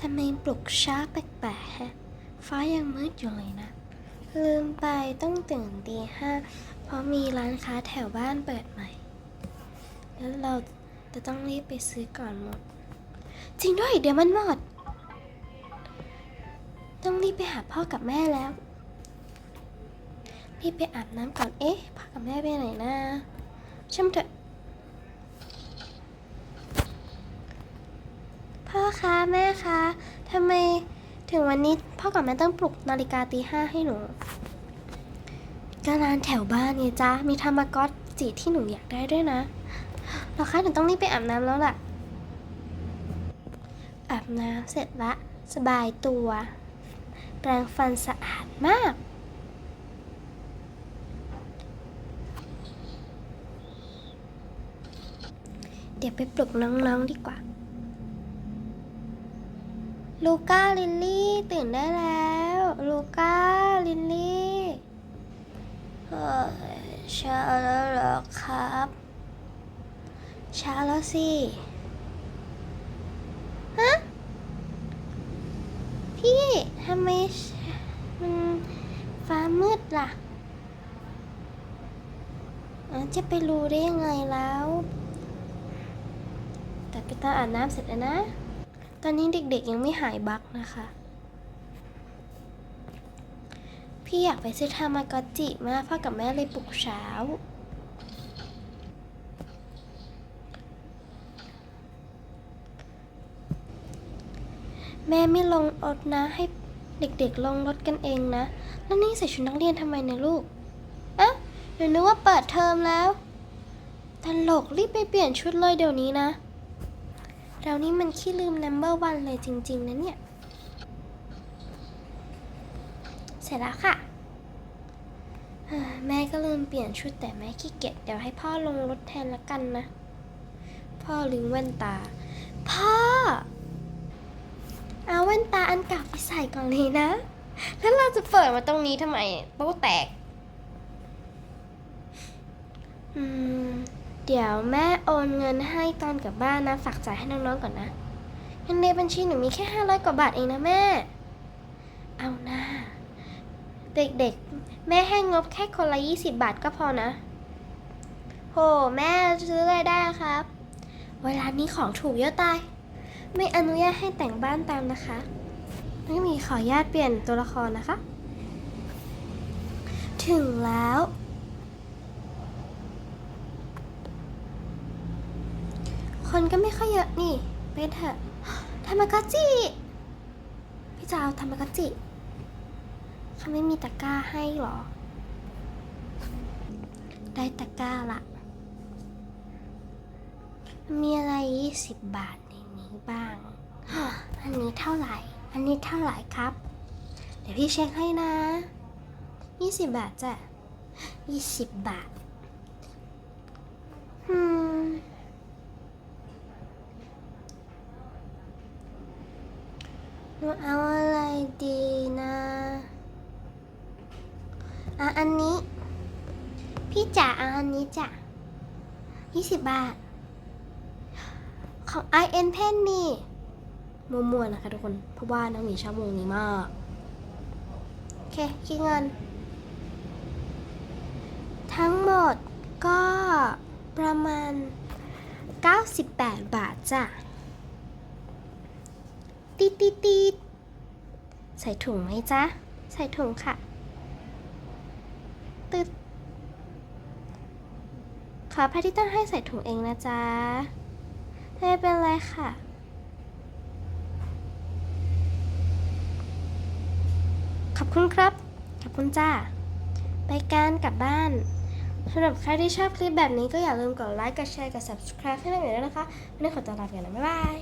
ทำไมปลุกช้าแปลกๆฮะ ฟ้ายังมืดอยู่เลยนะ ลืมไปต้องตื่นตีห้าเพราะมีร้านค้าแถวบ้านเปิดใหม่ แล้วเราจะต้องรีบไปซื้อก่อนหมด จริงด้วยเดี๋ยวมันหมด ต้องรีบไปหาพ่อกับแม่แล้ว รีบไปอาบน้ำก่อน เอ๊ะ พ่อกับแม่ไปไหนนะช่างเถอะ พ่อคะแม่คะทำไมถึงวันนี้พ่อกับแม่ต้องปลุกนาฬิกาตีห้าให้หนูก็ร้านแถวบ้านไงจ๊ะ มีธรรมก๊อตจีที่หนูอยากได้ด้วยนะเหราคะหนูต้องรีบไปอาบน้ำแล้วล่ะ อาบน้ำเสร็จละ สบายตัว แปรงฟันสะอาดมาก เดี๋ยวไปปลุกน้องๆดีกว่า ลูก้าลินลี่ตื่นได้แล้ว ลูก้าลินลี่เฮ้ยเช้าแล้วเหรอครับเช้าแล้วสิฮะพี่ทำไมมันฟ้ามืดล่ะจะไปรู้ได้ยังไงแล้ว แต่ไปตอนอาบน้ำเสร็จแล้วนะ ตอนนี้เด็กๆยังไม่หายบักนะคะ พี่อยากไปซื้อทามากอจิมากพ่อกับแม่เลยปลุกเช้า แม่ไม่ลงรถนะให้เด็กๆลงรถกันเองนะ แล้วนี่ใส่ชุดนักเรียนทำไมเนี่ยลูกอะเดี๋ยวนึกว่าเปิดเทอมแล้วตลกรีบไปเปลี่ยนชุดเลยเดี๋ยวนี้นะ เรานี่มันขี้ลืม number one เลยจริง ๆนะเนี่ย เสร็จแล้วค่ะ แม่ก็ลืมเปลี่ยนชุดแต่แม่ขี้เกียจเดี๋ยวให้พ่อลงรถแทนละกันนะ พ่อลืมแว่นตา พ่อ เอาแว่นตาอันเก่าไปใส่ก่อนเลยนะ แล้วเราจะเปิดมาตรงนี้ทำไมโป๊ะแตก อืม เดี๋ยวแม่โอนเงินให้ตอนกลับบ้านนะ ฝากจ่ายให้น้องๆก่อนนะเงินในบัญชีหนูมีแค่ห้าร้อยกว่าบาทเองนะแม่ เอาหน้า เด็กๆ แม่ให้งบแค่คนละยี่สิบบาทก็พอนะโหแม่ซื้ออะไรได้ครับ เวลานี้ของถูกเยอะตาย ไม่อนุญาตให้แต่งบ้านตามนะคะไม่มีขออนุญาตเปลี่ยนตัวละครนะคะ ถึงแล้ว คนก็ไม่ค่อยเยอะนี่ไปเถอะทามากาจิ พี่จะเอาทามากาจิเขาไม่มีตะกร้าให้หรอ ได้ตะกร้าละ มีอะไร20บบาทในนี้บ้าง อันนี้เท่าไหร่ อันนี้เท่าไหร่ครับ เดี๋ยวพี่เช็คให้นะ20บบาทจ้ะ20บบาทอืม หนูเอาอะไรดีนะอะอันนี้ พี่จ๋าเอาอันนี้จ้ะ20บบาท ของ i n Pen นี่มั่วๆนะคะทุกคน เพราะว่าน้องหมีชอบวงนี้มาก โอเค คิดเงิน ทั้งหมดก็ประมาณ 98 บาทจ้ะ ตีดตีดตีดใส่ถุงไหมจ๊ะ ใส่ถุงค่ะตึดขอพระที่ตั้งให้ใส่ถุงเองนะจ๊ะ ไม่เป็นไรค่ะขอบคุณครับ ขอบคุณจ้า ไปกันกลับบ้าน สำหรับใครที่ชอบคลิปแบบนี้ก็อย่าลืมกดไลค์ กดแชร์ กด subscribe ให้เราหน่อยด้วยนะคะ วันนี้ขอตัวลาไปก่อนนะบ๊ายบาย